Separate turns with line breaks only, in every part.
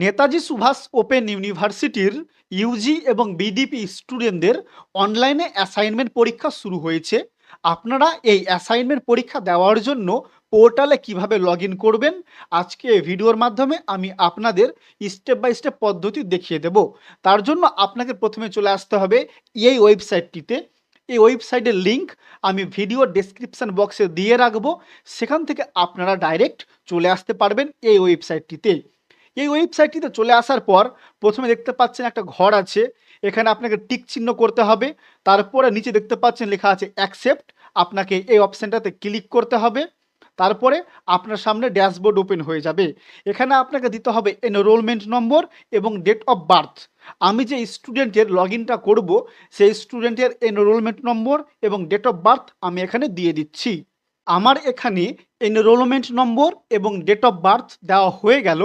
Netaji Subhash open ইউনিভার্সিটির UG এবং BDP স্টুডেন্টদের অনলাইনে অ্যাসাইনমেন্ট পরীক্ষা শুরু হয়েছে। আপনারা এই অ্যাসাইনমেন্ট পরীক্ষা দেওয়ার জন্য পোর্টালে কীভাবে লগ করবেন, আজকে এই ভিডিওর মাধ্যমে আমি আপনাদের স্টেপ বাই স্টেপ পদ্ধতি দেখিয়ে দেব। তার জন্য আপনাকে প্রথমে চলে আসতে হবে এই ওয়েবসাইটটিতে এই ওয়েবসাইটের লিঙ্ক আমি ভিডিও ডেসক্রিপশন বক্সে দিয়ে রাখব। সেখান থেকে আপনারা ডাইরেক্ট চলে আসতে পারবেন এই ওয়েবসাইটটিতে এই ওয়েবসাইটটিতে চলে আসার পর প্রথমে দেখতে পাচ্ছেন একটা ঘর আছে। এখানে আপনাকে টিক চিহ্ন করতে হবে। তারপরে নিচে দেখতে পাচ্ছেন লেখা আছে অ্যাকসেপ্ট আপনাকে এই অপশানটাতে ক্লিক করতে হবে। তারপরে আপনার সামনে ড্যাশবোর্ড ওপেন হয়ে যাবে। এখানে আপনাকে দিতে হবে এনরোলমেন্ট নম্বর এবং ডেট অফ বার্থ আমি যে স্টুডেন্টের লগ ইনটা করব, সেই স্টুডেন্টের এনরোলমেন্ট নম্বর এবং ডেট অফ বার্থ আমি এখানে দিয়ে দিচ্ছি। আমার এখানে এনরোলমেন্ট নম্বর এবং ডেট অফ বার্থ দেওয়া হয়ে গেল।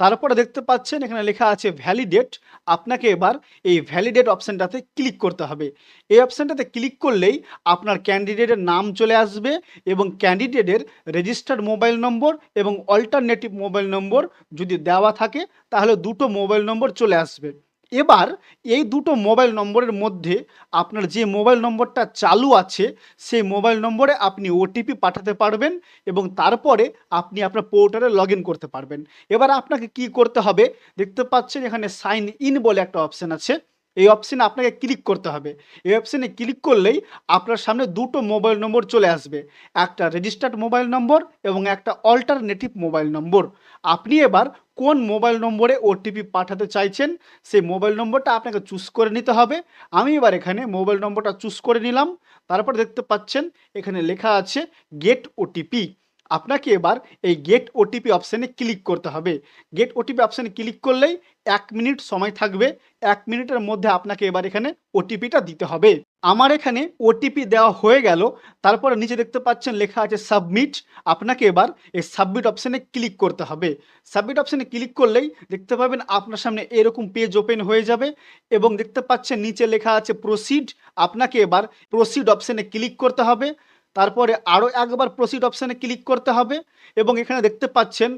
তারপরে দেখতে পাচ্ছেন এখানে লেখা আছে ভ্যালিডেট আপনাকে এবার এই ভ্যালিডেট অপশানটাতে ক্লিক করতে হবে। এই অপশানটাতে ক্লিক করলেই আপনার ক্যান্ডিডেটের নাম চলে আসবে এবং ক্যান্ডিডেটের রেজিস্টার্ড মোবাইল নম্বর এবং অল্টারনেটিভ মোবাইল নম্বর যদি দেওয়া থাকে, তাহলে দুটো মোবাইল নম্বর চলে আসবে। এবার এই দুটো মোবাইল নম্বরের মধ্যে আপনার যে মোবাইল নম্বরটা চালু আছে, সেই মোবাইল নম্বরে আপনি ওটিপি পাঠাতে পারবেন এবং তারপরে আপনি আপনার পোর্টালে লগ করতে পারবেন। এবার আপনাকে কি করতে হবে? দেখতে পাচ্ছেন এখানে সাইন ইন বলে একটা অপশান আছে। এই অপশানে আপনাকে ক্লিক করতে হবে। এই অপশানে ক্লিক করলেই আপনার সামনে দুটো মোবাইল নম্বর চলে আসবে। একটা রেজিস্টার্ড মোবাইল নম্বর এবং একটা অল্টারনেটিভ মোবাইল নম্বর আপনি এবার কোন মোবাইল নম্বরে ওটিপি পাঠাতে চাইছেন, সেই মোবাইল নম্বরটা আপনাকে চুজ করে নিতে হবে। আমি এবার এখানে মোবাইল নম্বরটা চুজ করে নিলাম। তারপর দেখতে পাচ্ছেন, এখানে লেখা আছে গেট ওটিপি আপনাকে এবার এই গেট ওটিপি অপশানে ক্লিক করতে হবে। গেট ওটিপি অপশানে ক্লিক করলেই এক মিনিট সময় থাকবে। এক মিনিটের মধ্যে আপনাকে এবার এখানে ওটিপিটা দিতে হবে। আমার এখানে ওটিপি দেওয়া হয়ে গেল। তারপরে নিচে দেখতে পাচ্ছেন লেখা আছে সাবমিট আপনাকে এবার এই সাবমিট অপশানে ক্লিক করতে হবে। সাবমিট অপশানে ক্লিক করলেই দেখতে পাবেন আপনার সামনে এরকম পেজ ওপেন হয়ে যাবে এবং দেখতে পাচ্ছেন নিচে লেখা আছে প্রসিড আপনাকে এবার প্রসিড অপশানে ক্লিক করতে হবে। তারপরে আরও একবার প্রসিড অপশানে ক্লিক করতে হবে এবং এখানে দেখতে পাচ্ছেন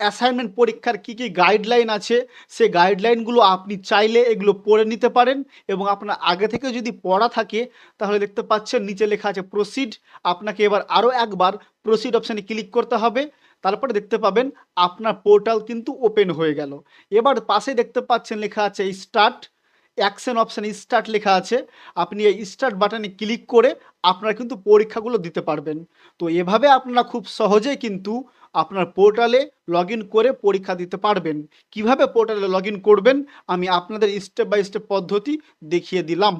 অ্যাসাইনমেন্ট পরীক্ষার কী কী গাইডলাইন আছে। সেই গাইডলাইনগুলো আপনি চাইলে এগুলো পড়ে নিতে পারেন এবং আপনার আগে থেকে যদি পড়া থাকে, তাহলে দেখতে পাচ্ছেন নিচে লেখা আছে প্রসিড আপনাকে এবার আরও একবার প্রসিড অপশানে ক্লিক করতে হবে। তারপরে দেখতে পাবেন আপনার পোর্টাল কিন্তু ওপেন হয়ে গেল। এবার পাশে দেখতে পাচ্ছেন লেখা আছে স্টার্ট অ্যাকশন অপশানে স্টার্ট লেখা আছে। আপনি এই স্টার্ট বাটনে ক্লিক করে আপনারা কিন্তু পরীক্ষাগুলো দিতে পারবেন। তো এভাবে আপনারা খুব সহজেই কিন্তু আপনার পোর্টালে লগ করে পরীক্ষা দিতে পারবেন। কীভাবে পোর্টালে লগ করবেন? আমি আপনাদের স্টেপ বাই স্টেপ পদ্ধতি দেখিয়ে দিলাম।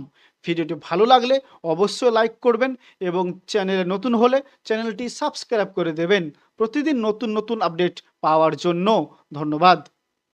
ভিডিওটি ভালো লাগলে অবশ্যই লাইক করবেন এবং চ্যানেলে নতুন হলে চ্যানেলটি সাবস্ক্রাইব করে দেবেন। প্রতিদিন নতুন নতুন আপডেট পাওয়ার জন্য ধন্যবাদ।